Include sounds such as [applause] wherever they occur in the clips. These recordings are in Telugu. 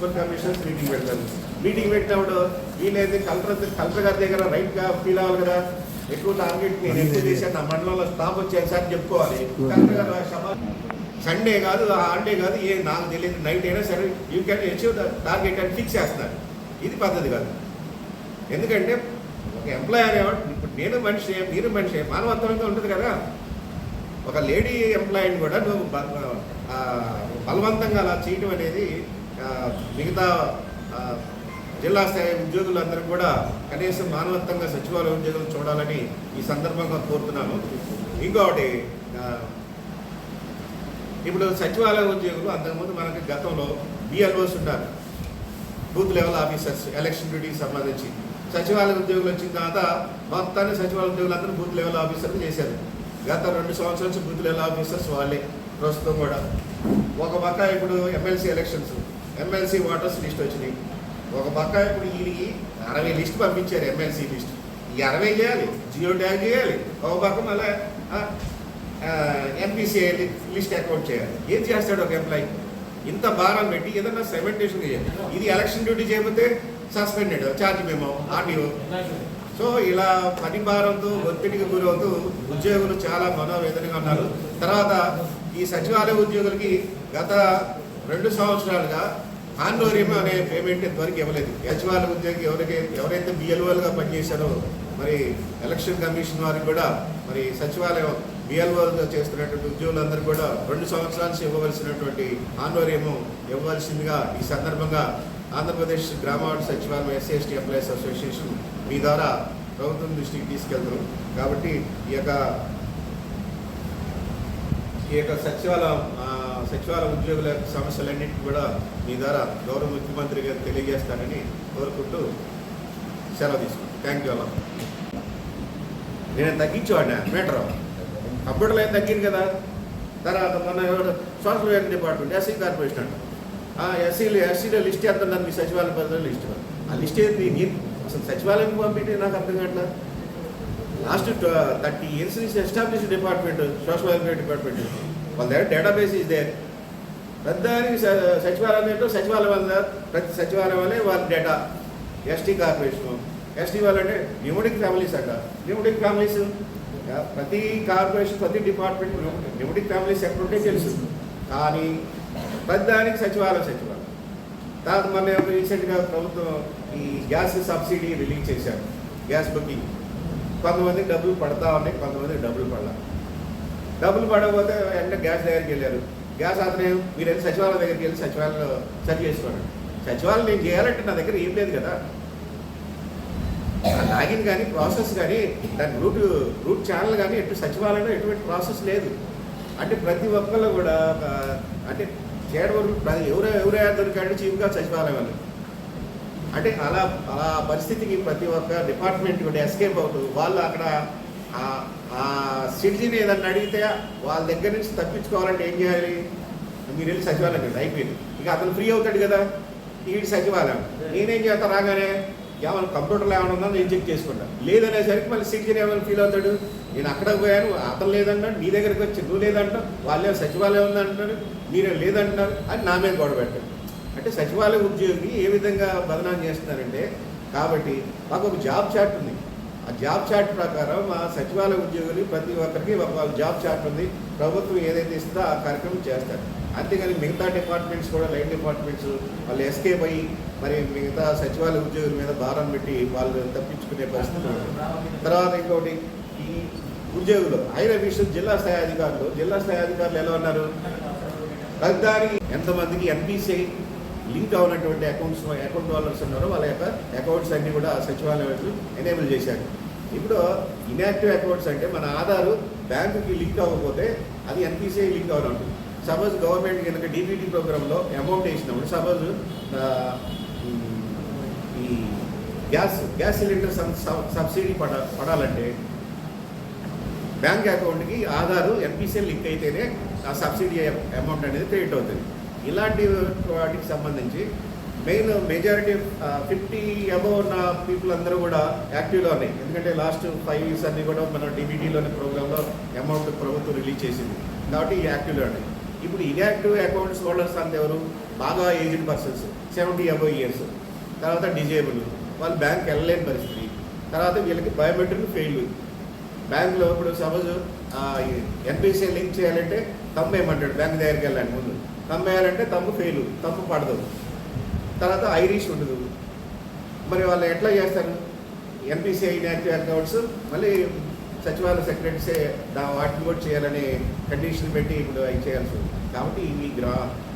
మున్సిపల్ కమిషనర్స్ మీటింగ్ పెడతారు మీటింగ్ పెట్టినప్పుడు వీళ్ళైతే కలెక్టర్ కలెక్టర్ గారి దగ్గర రైట్గా ఫీల్ అవ్వాలి కదా. ఎక్కువ టార్గెట్ నేను ఎక్కువ చేశాను నా మండలంలో స్టాప్ వచ్చాను సార్ చెప్పుకోవాలి. కలెక్టర్ గారు సండే కాదు హాలిడే కాదు ఏ నాకు తెలియదు నైట్ అయినా సరే you can achieve the target అని ఫిక్స్ చేస్తున్నారు ఇది పద్ధతి కాదు. ఎందుకంటే ఒక ఎంప్లాయ్ అనేవాడు ఇప్పుడు నేను మనిషి మీరు మనిషి మానవత్వంగా ఉంటుంది కదా. ఒక లేడీ ఎంప్లాయీని కూడా నువ్వు బలవంతంగా అలా చేయటం అనేది మిగతా జిల్లా స్థాయి ఉద్యోగులందరూ కూడా కనీసం మానవత్వంగా సచివాలయ ఉద్యోగులు చూడాలని ఈ సందర్భంగా కోరుతున్నాను. ఇంకొకటి ఇప్పుడు సచివాలయ ఉద్యోగులు అంతకుముందు మనకి గతంలో బిఎల్ఓస్ ఉంటారు బూత్ లెవెల్ ఆఫీసర్స్ ఎలక్షన్ డ్యూటీకి సంబంధించి. సచివాలయ ఉద్యోగులు వచ్చిన తర్వాత మొత్తాన్ని సచివాలయ ఉద్యోగులందరూ బూత్ లెవెల్ ఆఫీసర్లు చేశారు. గత రెండు సంవత్సరాల నుంచి బూత్ లెవెల్ ఆఫీసర్స్ వాళ్ళే ప్రస్తుతం కూడా. ఒక పక్క ఇప్పుడు MLC elections. MLC voters list వచ్చినాయి. ఒక పక్క ఇప్పుడు వీళ్ళకి అరవై లిస్ట్ పంపించారు ఎమ్మెల్సీ లిస్ట్ ఈ అరవై చేయాలి జియో ట్యాగ్ చేయాలి ఒక పక్క మళ్ళీ ఎంపీసీ లిస్ట్ అకౌంట్ చేయాలి. ఏం చేస్తాడు ఒక ఎంప్లాయీ ఇంత భారం పెట్టి ఏదన్నా సెవెంటేషన్ చేయాలి. ఇది ఎలక్షన్ డ్యూటీ చేయకపోతే సస్పెండెడ్ ఛార్జ్ మేము ఆర్టీఓ సో ఇలా పని భారంతో ఒత్తిడికి గురవుతూ ఉద్యోగులు చాలా మనోవేదనగా ఉన్నారు. తర్వాత ఈ సచివాలయ ఉద్యోగులకి గత రెండు సంవత్సరాలుగా ఆన్లోరియం అనే పేమెంట్ ఇంతవరకు ఇవ్వలేదు. సచివాలయ ఉద్యోగి ఎవరికి ఎవరైతే బిఎల్ఓలుగా పనిచేశారో మరి ఎలక్షన్ కమిషన్ వారికి కూడా మరి సచివాలయం బిఎల్ఓలుగా చేస్తున్నటువంటి ఉద్యోగులందరూ కూడా రెండు సంవత్సరాల నుంచి ఇవ్వవలసినటువంటి ఆన్లోరియము ఇవ్వవలసిందిగా ఈ సందర్భంగా ఆంధ్రప్రదేశ్ గ్రామవార్డు సచివాలయం ఎస్సీ ఎస్టీ ఎంప్లాయీస్ అసోసియేషన్ మీ ద్వారా ప్రభుత్వం దృష్టికి తీసుకెళ్తాం కాబట్టి ఈ యొక్క ఈ యొక్క సచివాలయం సచివాల ఉద్యోగుల సమస్యలన్నింటినీ కూడా మీ ద్వారా గౌరవ ముఖ్యమంత్రి గారు తెలియజేస్తారని కోరుకుంటూ సెలవు తీసుకుంటాను థ్యాంక్ యూ అలా నేను తగ్గించేవాడినా మీటర్. అప్పట్లో ఏం తగ్గింది కదా? తర్వాత మొన్న ఎవరు? Social welfare department SC corporation అంట. ఎస్సీలు ఎస్సీలో లిస్ట్ ఎంత మీ సచివాలయం పరిధిలో లిస్ట్ ఆ లిస్ట్ ఏంటి నేను అసలు సచివాలయం పంపితే నాకు అర్థం కావట్లా? లాస్ట్ థర్టీ ఇయర్స్ నుంచి establish department social welfare department. వాళ్ళ దగ్గర డేటాబేస్ ఈజ్ దేర్ పెద్దానికి సచివాలయం ఏంటో సచివాలయం వల్ల ప్రతి సచివాలయం వల్లే వాళ్ళ డేటా ఎస్టీ కార్పొరేషన్ ఎస్టీ వాళ్ళంటే న్యూమడిక్ ఫ్యామిలీస్ అంట. Nomadic families? ప్రతి కార్పొరేషన్ ప్రతి డిపార్ట్మెంట్ న్యూమడిక్ ఫ్యామిలీస్ ఎక్కడుంటే తెలుసు. కానీ ప్రతిదానికి సచివాలయం సచివాలయం. తర్వాత మొన్న రీసెంట్గా ప్రభుత్వం ఈ గ్యాస్ సబ్సిడీ రిలీజ్ చేశారు. గ్యాస్ బుకింగ్ కొంతమందికి డబ్బులు పడతా ఉన్నాయి కొంతమందికి డబ్బులు పడలా. డబ్బులు పడకపోతే వెంటనే గ్యాస్ దగ్గరికి వెళ్ళారు. గ్యాస్ అతనే మీరు వెళ్ళి సచివాలయం దగ్గరికి వెళ్ళి సచివాలయంలో సరి చేసుకోండి. సచివాలయం నేను చేయాలంటే నా దగ్గర ఏం లేదు కదా. లాగిన్ కానీ ప్రాసెస్ కానీ దాని రూట్ రూట్ ఛానల్ కానీ ఎటు సచివాలయంలో ఎటువంటి ప్రాసెస్ లేదు. అంటే ప్రతి ఒక్కళ్ళు కూడా అంటే చేయడం వరకు ప్ర- ఎవరు ఎవరైనా దొరికాడు చీఫ్గా సచివాలయం వాళ్ళు. అంటే అలా అలా పరిస్థితికి ప్రతి ఒక్క డిపార్ట్మెంట్ కూడా ఎస్కేప్ అవుతూ వాళ్ళు అక్కడ ఆ- సిటిజన్ ఏదన్నా అడిగితే వాళ్ళ దగ్గర నుంచి తప్పించుకోవాలంటే ఏం చేయాలి? మీరు వెళ్ళి సచివాలయం కదా అయిపోయింది. ఇక అతను ఫ్రీ అవుతాడు కదా? ఈ సచివాలయం. నేనేం చేస్తా రాగానే ఏమైనా కంప్యూటర్లో ఏమైనా ఉందో నేను చెక్ చేసుకుంటా. లేదనేసరికి మళ్ళీ సిటిజన్ ఏమైనా ఫీల్ అవుతాడు? నేను అక్కడ పోయాను అతను లేదంటాడు నీ దగ్గరికి వచ్చి నువ్వు లేదంటావు వాళ్ళే సచివాలయం ఉందంటున్నారు మీరే లేదంటున్నారు అని నా మీద గొడవ పెట్టాడు. అంటే సచివాలయ ఉద్యోగి ఏ విధంగా బదనాం చేస్తున్నారంటే కాబట్టి మాకు ఒక జాబ్ చార్ట్ ఉంది. ఆ జాబ్ చార్ట్ ప్రకారం మా సచివాలయ ఉద్యోగులు ప్రతి ఒక్కరికి ఒక జాబ్ చార్ట్ ఉంది. ప్రభుత్వం ఏదైతే ఇస్తుందో ఆ కార్యక్రమం చేస్తారు. అంతేగాని మిగతా డిపార్ట్మెంట్స్ కూడా లైన్ డిపార్ట్మెంట్స్ వాళ్ళు ఎస్కేప్ అయ్యి మరి మిగతా సచివాలయ ఉద్యోగుల మీద భారం పెట్టి వాళ్ళు తప్పించుకునే పరిస్థితి తర్వాత ఇంకోటి ఈ ఉద్యోగులు హైర్ అఫీషియల్ జిల్లా స్థాయి అధికారులు జిల్లా స్థాయి అధికారులు ఎలా ఉన్నారు? ప్రతిదానికి ఎంతమందికి ఎన్పిసిఐ లింక్ అవునటువంటి అకౌంట్స్ అకౌంట్ హోల్డర్స్ ఉన్నారో వాళ్ళ యొక్క అకౌంట్స్ అన్నీ కూడా సచివాలయం ఎనేబుల్ చేశారు. ఇప్పుడు ఇన్యాక్టివ్ అకౌంట్స్ అంటే మన ఆధారు బ్యాంకుకి లింక్ అవ్వకపోతే అది ఎన్పిసిఐ లింక్ అవ్వడం సపోజ్ గవర్నమెంట్ కనుక డీబీటీ ప్రోగ్రాంలో అమౌంట్ వేసినప్పుడు సపోజ్ ఈ గ్యాస్ గ్యాస్ సిలిండర్ సబ్సిడీ పడ పడాలంటే బ్యాంక్ అకౌంట్కి ఆధారు ఎన్పిసిఐ లింక్ అయితేనే ఆ సబ్సిడీ అమౌంట్ అనేది క్రెడిట్ అవుతుంది. ఇలాంటి వాటికి సంబంధించి మెయిన్ మెజారిటీ ఫిఫ్టీ అబవ్ ఉన్న పీపుల్ అందరూ కూడా యాక్టివ్లో ఉన్నాయి ఎందుకంటే లాస్ట్ ఫైవ్ ఇయర్స్ అన్ని కూడా మన డిబిటీలోని ప్రోగ్రాంలో అమౌంట్ ప్రభుత్వం రిలీజ్ చేసింది. కాబట్టి ఈ యాక్టివ్లో ఉన్నాయి ఇప్పుడు ఇన్యాక్టివ్ అకౌంట్స్ హోల్డర్స్ అంత ఎవరు? బాగా aged persons seventy above years తర్వాత డిజేబుల్ వాళ్ళు బ్యాంక్ వెళ్ళలేని పరిస్థితి. తర్వాత వీళ్ళకి బయోమెట్రిక్ ఫెయిల్ బ్యాంక్లో ఇప్పుడు సపోజ్ ఎన్పిసి లింక్ చేయాలంటే తమ్ము వేయమంటాడు బ్యాంక్ దగ్గరికి వెళ్ళాలి ముందు. తమ్ము వేయాలంటే తమ్ము ఫెయిల్ తమ్ము పడదు. తర్వాత ఐరిష్ ఉండదు మరి వాళ్ళు ఎట్లా చేస్తారు? ఎన్పిసిఐ ఇన్యాక్టివ్ అకౌంట్స్ మళ్ళీ సచివాలయ సెక్రటరీసే దా వాటిని కూడా చేయాలని కండిషన్ పెట్టి ఇప్పుడు అవి చేయాల్సి ఉంది కాబట్టి ఇవి గ్రా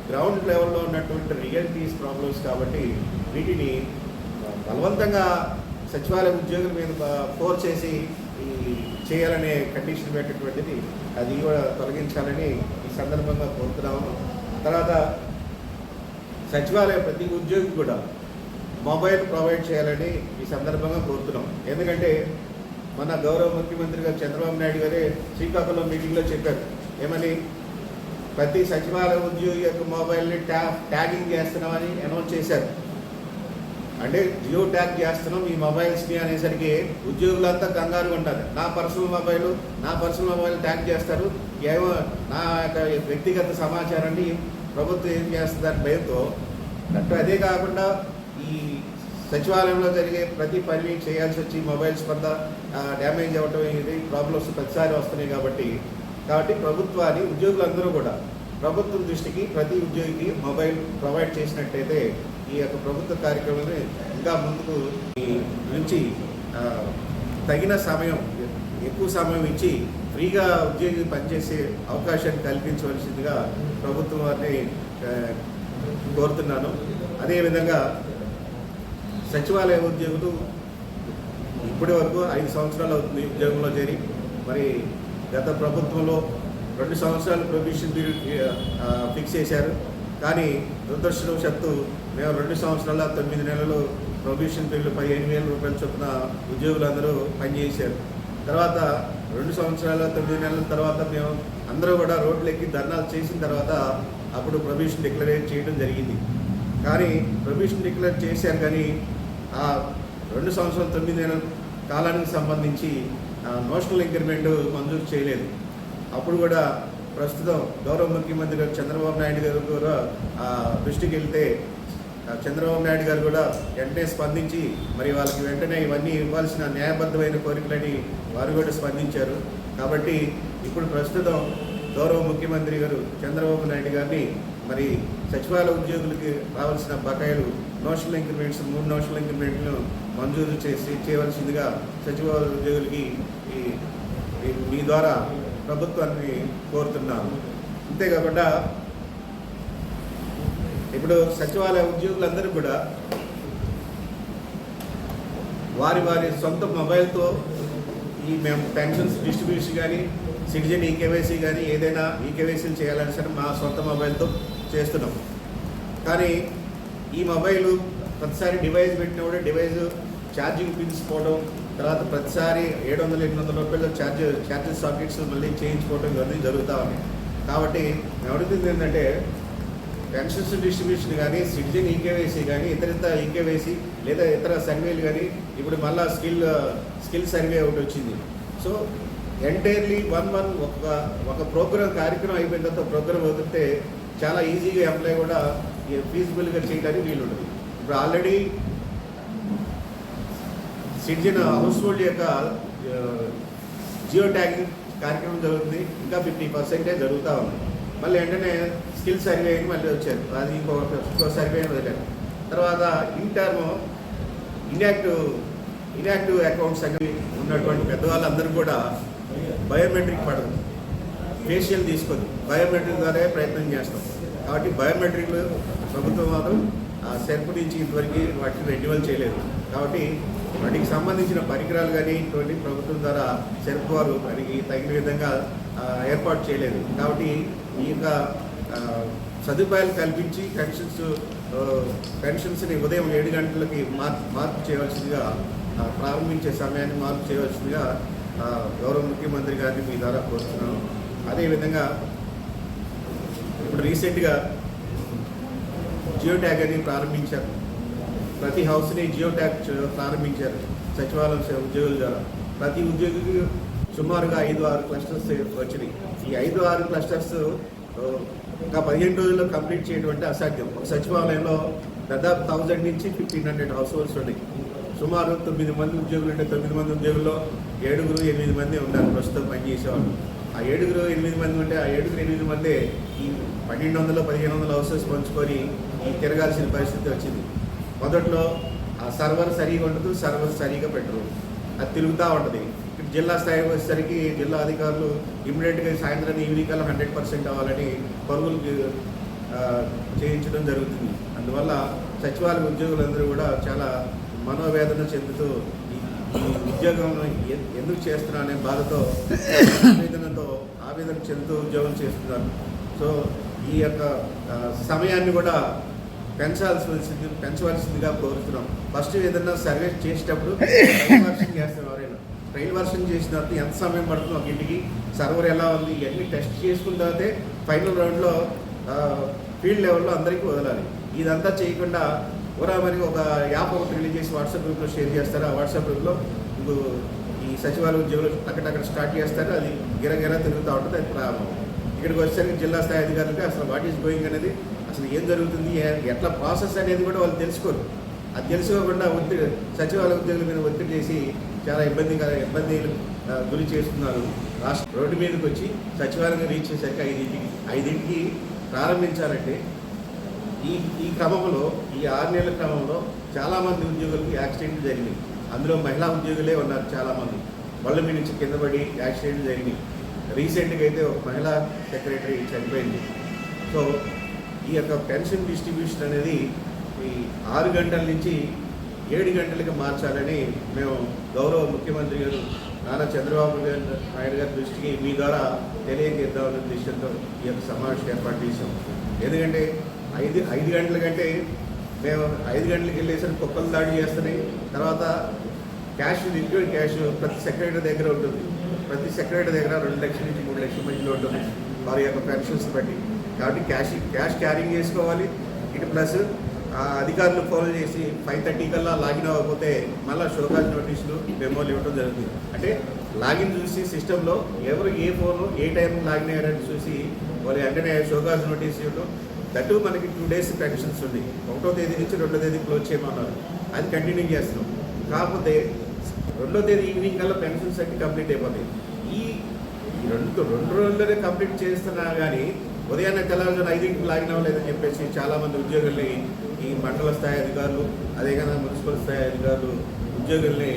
గ్రౌండ్ లెవెల్లో ఉన్నటువంటి రియాలిటీస్ ప్రాబ్లమ్స్ కాబట్టి వీటిని బలవంతంగా సచివాలయ ఉద్యోగుల మీద ఫోర్స్ చేసి ఈ చేయాలనే కండిషన్ పెట్టేటువంటిది అది కూడా తొలగించాలని ఈ సందర్భంగా కోరుతున్నాము. తర్వాత సచివాలయ ప్రతి ఉద్యోగి కూడా మొబైల్ ప్రొవైడ్ చేయాలని ఈ సందర్భంగా కోరుతున్నాం. ఎందుకంటే మన గౌరవ ముఖ్యమంత్రి గారు చంద్రబాబు నాయుడు గారే శ్రీకాకుళం మీటింగ్లో చెప్పారు. ఏమని? ప్రతి సచివాలయ ఉద్యోగి యొక్క మొబైల్ని ట్యా ట్యాగింగ్ చేస్తున్నామని అనౌన్స్ చేశారు. అంటే జియో ట్యాగ్ చేస్తున్నాం ఈ మొబైల్స్ని అనేసరికి ఉద్యోగులంతా కంగారు ఉంటారు. నా పర్సనల్ మొబైల్ నా పర్సనల్ మొబైల్ ట్యాగ్ చేస్తారు. ఏమో నా యొక్క వ్యక్తిగత సమాచారాన్ని ప్రభుత్వం ఏం చేస్తుందని భయంతో అటు అదే కాకుండా ఈ సచివాలయంలో జరిగే ప్రతి పని చేయాల్సి వచ్చి మొబైల్స్ కొంత డ్యామేజ్ అవ్వటం ఇది ప్రాబ్లమ్స్ ప్రతిసారి వస్తున్నాయి కాబట్టి కాబట్టి ప్రభుత్వాన్ని ఉద్యోగులందరూ కూడా ప్రభుత్వం దృష్టికి ప్రతి ఉద్యోగికి మొబైల్ ప్రొవైడ్ చేసినట్టయితే ఈ యొక్క ప్రభుత్వ కార్యక్రమాన్ని ఇంకా ముందుకు నుంచి తగిన సమయం ఎక్కువ సమయం ఇచ్చి ఫ్రీగా ఉద్యోగి పనిచేసే అవకాశాన్ని కల్పించవలసిందిగా ప్రభుత్వం వారిని కోరుతున్నాను. అదేవిధంగా సచివాలయ ఉద్యోగులు ఇప్పటి వరకు ఐదు సంవత్సరాలు అవుతుంది ఉద్యోగంలో చేరి. మరి గత ప్రభుత్వంలో రెండు సంవత్సరాలు ప్రొబిషన్ పీరియడ్ ఫిక్స్ చేశారు. కానీ దురదృష్టవశత్తు మేము రెండు సంవత్సరాల తొమ్మిది నెలలు ప్రొబిషన్ పీరియడ్ పదిహేను వేల రూపాయల చొప్పున ఉద్యోగులందరూ పనిచేశారు. తర్వాత రెండు సంవత్సరాల తొమ్మిది నెలల తర్వాత మేము అందరూ కూడా రోడ్లెక్కి ధర్నాలు చేసిన తర్వాత అప్పుడు ప్రొవిషన్ డిక్లరేట్ చేయడం జరిగింది. కానీ ప్రొవిషన్ డిక్లేర్ చేశారు కానీ ఆ రెండు సంవత్సరాల తొమ్మిది నెలల కాలానికి సంబంధించి నోషనల్ ఇంక్రిమెంట్ మంజూరు చేయలేదు. అప్పుడు కూడా ప్రస్తుతం గౌరవ ముఖ్యమంత్రి గారు చంద్రబాబు నాయుడు గారు కూడా దృష్టికి వెళ్తే చంద్రబాబు నాయుడు గారు కూడా వెంటనే స్పందించి మరి వాళ్ళకి వెంటనే ఇవన్నీ ఇవ్వాల్సిన న్యాయబద్ధమైన కోరికలని వారు కూడా స్పందించారు. కాబట్టి ఇప్పుడు ప్రస్తుతం గౌరవ ముఖ్యమంత్రి గారు చంద్రబాబు నాయుడు గారిని మరి సచివాలయ ఉద్యోగులకి రావాల్సిన బకాయిలు నోషనల్ ఇంక్రిమెంట్స్ మూడు నోషనల్ ఇంక్రిమెంట్లను మంజూరు చేసి చేయవలసిందిగా సచివాలయ ఉద్యోగులకి ఈ- మీ ద్వారా ప్రభుత్వాన్ని కోరుతున్నాను. అంతేకాకుండా ఇప్పుడు సచివాలయ ఉద్యోగులందరూ కూడా వారి వారి సొంత మొబైల్తో ఈ మేము పెన్షన్స్ డిస్ట్రిబ్యూషన్ కానీ సిటిజన్ ఈకేవైసీ కానీ ఏదైనా ఈకేవైసీలు చేయాలని సరే మా సొంత మొబైల్తో చేస్తున్నాం. కానీ ఈ మొబైల్ ప్రతిసారి డివైస్ పెట్టినప్పుడు డివైస్ ఛార్జింగ్ పిన్స్ పోవడం తర్వాత ప్రతిసారి ఏడు వందల ఎనిమిది వందల రూపాయలు ఛార్జ్ ఛార్జింగ్ సాకెట్స్ మళ్ళీ చేయించుకోవడం ఇవన్నీ జరుగుతూ ఉన్నాయి. కాబట్టి మేము అడుగుతుంది ఏంటంటే పెన్షన్స్ డిస్ట్రిబ్యూషన్ కానీ సిటిజన్ ఈకేవైసీ కానీ ఇతరిత ఈకేవైసీ లేదా ఇతర సర్వేలు కానీ ఇప్పుడు మళ్ళా స్కిల్ స్కిల్ సర్వే ఒకటి వచ్చింది. సో ఎంటైర్లీ వన్ వన్ ఒక ఒక ప్రోగ్రామ్ కార్యక్రమం అయిపోయిన తర్వాత ప్రోగ్రామ్ వదిలితే చాలా ఈజీగా ఎంప్లాయ్ కూడా ఫీజిబుల్గా చేయడానికి వీలు ఉంటుంది ఇప్పుడు ఆల్రెడీ సిటిజన్ హౌస్ హోల్డ్ యొక్క జియో ట్యాగింగ్ కార్యక్రమం జరుగుతుంది. ఇంకా ఫిఫ్టీ పర్సెంటే జరుగుతూ ఉంది. మళ్ళీ వెంటనే స్కిల్ సర్వే అని మళ్ళీ వచ్చారు. అది ఇంకో ఇంకో సర్వే అని వదిలేరు తర్వాత in term inactive inactive accounts అనేవి ఉన్నటువంటి పెద్దవాళ్ళందరూ కూడా బయోమెట్రిక్ పడదు. ఫేషియల్ తీసుకోదు. బయోమెట్రిక్ ద్వారా ప్రయత్నం చేస్తాం. కాబట్టి బయోమెట్రిక్లు ప్రభుత్వం వారు ఆ నుంచి ఇంతవరకు వాటిని రెన్యువల్ చేయలేదు. కాబట్టి వాటికి సంబంధించిన పరికరాలు కానీ ఇటువంటి ప్రభుత్వం ద్వారా సెర్ప్ వారు వారికి తగిన విధంగా ఏర్పాటు చేయలేదు. కాబట్టి ఈ యొక్క సదుపాయాలు కల్పించి పెన్షన్స్ పెన్షన్స్ని ఉదయం ఏడు గంటలకి మార్పు మార్పు చేయవలసిందిగా ప్రారంభించే సమయాన్ని మార్పు చేయవలసిందిగా గౌరవ ముఖ్యమంత్రి గారిని మీ ద్వారా కోరుతున్నాను అదేవిధంగా ఇప్పుడు రీసెంట్గా జియో ట్యాగ్ అని ప్రారంభించారు. ప్రతి హౌస్ని జియో ట్యాగ్ ప్రారంభించారు. సచివాలయం ఉద్యోగుల ద్వారా. ప్రతి ఉద్యోగికి సుమారుగా ఐదు ఆరు క్లస్టర్స్ వచ్చినాయి. ఈ ఐదు ఆరు క్లస్టర్స్ ఇంకా పదిహేను రోజుల్లో కంప్లీట్ చేయడం అంటే అసాధ్యం. ఒక సచివాలయంలో దాదాపు థౌజండ్ నుంచి ఫిఫ్టీన్ హండ్రెడ్ హౌస్ హోల్డ్స్ ఉన్నాయి. సుమారు తొమ్మిది మంది ఉద్యోగులు అంటే తొమ్మిది మంది ఉద్యోగుల్లో ఏడుగురు ఎనిమిది మంది ఉన్నారు ప్రస్తుతం పనిచేసేవాళ్ళు. ఆ ఏడుగురు ఎనిమిది మంది ఉంటే ఆ ఏడుగురు ఎనిమిది మందే ఈ పన్నెండు వందల పదిహేను వందల హౌసెస్ పంచుకొని ఈ తిరగాల్సిన పరిస్థితి వచ్చింది. మొదట్లో ఆ సర్వర్ సరిగా ఉండదు సర్వర్ సరిగా పెట్టరు. అది తిరుగుతూ ఉంటుంది. జిల్లా స్థాయికి వచ్చేసరికి జిల్లా అధికారులు ఇమ్మీడియట్గా సాయంత్రం ఈవినింగ్ కల్లా హండ్రెడ్ పర్సెంట్ అవ్వాలని పరుగులు చేయించడం జరుగుతుంది. అందువల్ల సచివాలయ ఉద్యోగులందరూ కూడా చాలా మనోవేదన చెందుతూ ఈ ఉద్యోగం ఎందుకు చేస్తున్నా అనే బాధతో ఆవేదనతో ఆవేదన చెందుతూ ఉద్యోగం చేస్తున్నారు. సో ఈ యొక్క సమయాన్ని కూడా పెంచాల్సింది పెంచవలసిందిగా కోరుతున్నాం. ఫస్ట్ ఏదన్నా సర్వే చేసేటప్పుడు [laughs] ట్రయల్ వర్షన్ చేస్తాం ఎవరైనా. ట్రయల్ వర్షన్ చేసిన తర్వాత ఎంత సమయం పడుతుందో ఒక ఇంటికి సర్వర్ ఎలా ఉంది ఇవన్నీ టెస్ట్ చేసుకున్న తర్వాతే ఫైనల్ రౌండ్లో ఫీల్డ్ లెవెల్లో అందరికీ వదలాలి. ఇదంతా చేయకుండా ఊరా మరి ఒక యాప్ ఒకటి రిలీజ్ చేసి వాట్సాప్ గ్రూప్లో షేర్ చేస్తారు? ఆ వాట్సాప్ గ్రూప్లో ఇప్పుడు ఈ సచివాలయ ఉద్యోగులు అక్కడక్కడ స్టార్ట్ చేస్తారు అది గిరగిర తిరుగుతూ ఉంటుంది అది ప్రారంభం. ఇక్కడికి వచ్చేసరికి జిల్లా స్థాయి అధికారులకి అసలు వాట్ ఈస్ గోయింగ్ అనేది అసలు ఏం జరుగుతుంది? ఎట్లా ప్రాసెస్ అనేది కూడా వాళ్ళు తెలుసుకోరు. అది తెలుసుకోకుండా ఒత్తిడి సచివాలయ ఉద్యోగుల మీద ఒత్తిడి చేసి చాలా ఇబ్బంది ఇబ్బంది ఆ, గురి చేస్తున్నారు. రాష్ట్ర రోడ్డు మీదకి వచ్చి సచివాలయం రీచ్ చేశాక ఐదింటికి ఐదింటికి ప్రారంభించాలంటే ఈ ఈ క్రమంలో ఈ ఆరు నెలల క్రమంలో చాలామంది ఉద్యోగులకు యాక్సిడెంట్ జరిగింది అందులో మహిళా ఉద్యోగులే ఉన్నారు చాలామంది. వాళ్ళ మీద నుంచి కింద పడి యాక్సిడెంట్ జరిగింది రీసెంట్గా అయితే ఒక మహిళా సెక్రటరీ చనిపోయింది. సో ఈ యొక్క పెన్షన్ డిస్ట్రిబ్యూషన్ అనేది ఈ ఆరు గంటల నుంచి ఏడు గంటలకు మార్చాలని మేము గౌరవ ముఖ్యమంత్రి గారు నారా చంద్రబాబు గారు నాయుడు గారి దృష్టికి మీ ద్వారా తెలియజేద్దామనే ఉద్దేశంతో ఈ యొక్క సమావేశం ఏర్పాటు చేశాం. ఎందుకంటే ఐదు ఐదు గంటల కంటే మేము ఐదు గంటలకు వెళ్ళేసరికి కుక్కలు దాడి చేస్తున్నాయి. తర్వాత క్యాష్ లిక్విడ్ క్యాష్ ప్రతి సెక్రటరీ దగ్గర ఉంటుంది. ప్రతి సెక్రటరీ దగ్గర రెండు లక్షల నుంచి మూడు లక్షల మధ్యలో ఉంటుంది. వారి యొక్క పెన్షన్స్ బట్టి. కాబట్టి క్యాష్ క్యాష్ క్యారింగ్ చేసుకోవాలి. ఇటు ప్లస్ ఆ అధికారులు ఫోన్ చేసి ఫైవ్ థర్టీ కల్లా లాగిన్ అవ్వకపోతే మళ్ళీ షోకాజ్ నోటీసులు మెమోలు ఇవ్వడం జరుగుతుంది. అంటే లాగిన్ చూసి సిస్టంలో ఎవరు ఏ ఫోన్ ఏ టైం లాగిన్ అయ్యారని చూసి వాళ్ళు వెంటనే షోకాజ్ నోటీస్ ఇవ్వడం దట్టు మనకి టూ డేస్ పెన్షన్స్ ఉంది ఒకటో తేదీ నుంచి రెండో తేదీ క్లోజ్ చేయమన్నారు. అది కంటిన్యూ చేస్తున్నాం. కాకపోతే రెండో తేదీ ఈవినింగ్ కల్లా పెన్షన్స్ అన్ని కంప్లీట్ అయిపోతాయి. ఈ ఈ రెండు రెండు రోజుల్లోనే కంప్లీట్ చేస్తున్నా కానీ ఉదయాన్నే తెల్లవారుజామున ఐదింటికి లాగినా లేదని చెప్పేసి చాలామంది ఉద్యోగుల్ని ఈ మండల స్థాయి అధికారులు అదే కదా మున్సిపల్ స్థాయి అధికారులు ఉద్యోగుల్ని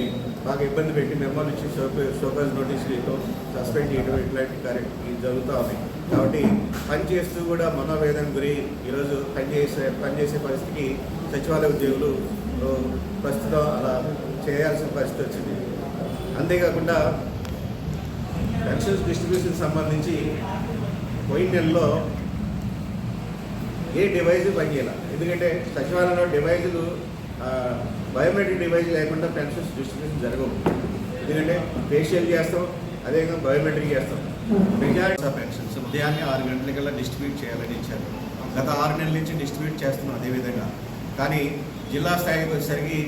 బాగా ఇబ్బంది పెట్టి మెమోలు ఇచ్చి షోక- షోకాజ్ నోటీసులు ఇవ్వడం సస్పెండ్ చేయడం ఇట్లాంటి కార్యక్రమం జరుగుతూ ఉన్నాయి. కాబట్టి పని చేస్తూ కూడా మనోవేదన గురి ఈరోజు పనిచేసే పనిచేసే పరిస్థితికి సచివాలయ ఉద్యోగులు ప్రస్తుతం అలా చేయాల్సిన పరిస్థితి వచ్చింది. అంతేకాకుండా పెన్షన్స్ డిస్ట్రిబ్యూషన్ సంబంధించి పోయిన నెలలో ఏ డివైజ్ పనిచేయాలి ఎందుకంటే సచివాలయంలో డివైజులు బయోమెట్రిక్ డివైజ్ లేకుండా పెన్షన్స్ డిస్ట్రిబ్యూషన్ జరగవు. ఎందుకంటే ఫేషియల్ చేస్తాం అదేవిధంగా బయోమెట్రిక్ చేస్తాం. మెజారిటీ ఆఫ్ పెన్షన్స్ ఉదయాన్నే ఆరు గంటలకల్లా డిస్ట్రిబ్యూట్ చేయాలని ఇచ్చారు. గత ఆరు నెలల నుంచి డిస్ట్రిబ్యూట్ చేస్తున్నాం అదేవిధంగా కానీ జిల్లా స్థాయికి వచ్చేసరికి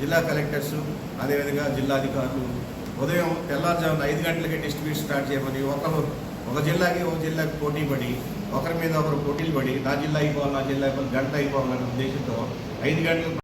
జిల్లా కలెక్టర్స్ అదేవిధంగా జిల్లా అధికారులు ఉదయం తెల్లారుజామున ఐదు గంటలకే డిస్ట్రిబ్యూట్ స్టార్ట్ చేయమని ఒకరు ఒక జిల్లాకి ఒక జిల్లాకి పోటీ పడి ఒకరి మీద ఒకరు పోటీలు పడి నా జిల్లా అయిపోవాలి నా జిల్లా అయిపోవాలి గంట అయిపోవాలనే ఉద్దేశంతో ఐదు గంటలు